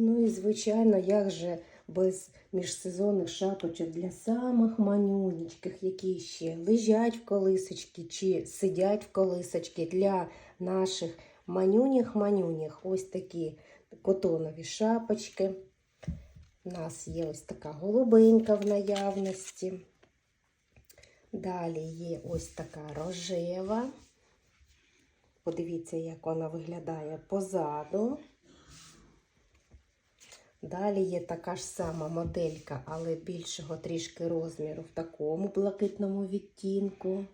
Ну і, звичайно, як же без міжсезонних шапочок для самих манюнічких, які ще лежать в колисочки чи сидять в колисочки для наших манюніх-манюніх. Ось такі котонові шапочки. У нас є ось така голубенька в наявності. Далі є ось така рожева. Подивіться, як вона виглядає позаду. Далі є така ж сама моделька, але більшого трішки розміру в такому блакитному відтінку.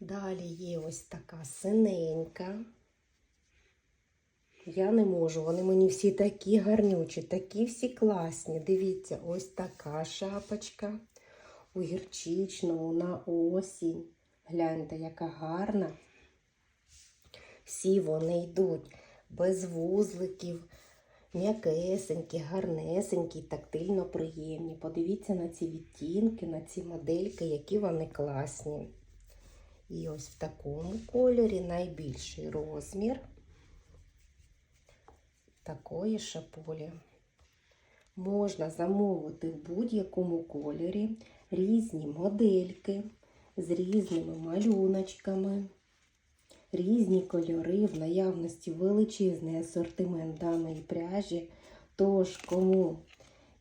Далі є ось така синенька. Я не можу, вони мені всі такі гарнючі, такі всі класні. Дивіться, ось така шапочка у гірчичному на осінь. Гляньте, яка гарна. Всі вони йдуть без вузликів, м'якесенькі, гарнесенькі, тактильно приємні. Подивіться на ці відтінки, на ці модельки, які вони класні. І ось в такому кольорі найбільший розмір такої шаполі. Можна замовити в будь-якому кольорі різні модельки з різними малюночками, різні кольори, в наявності величезний асортимент даної пряжі. Тож, кому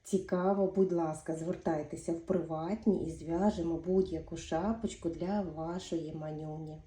цікаво, будь ласка, звертайтеся в приватні і зв'яжемо будь-яку шапочку для вашої манюні.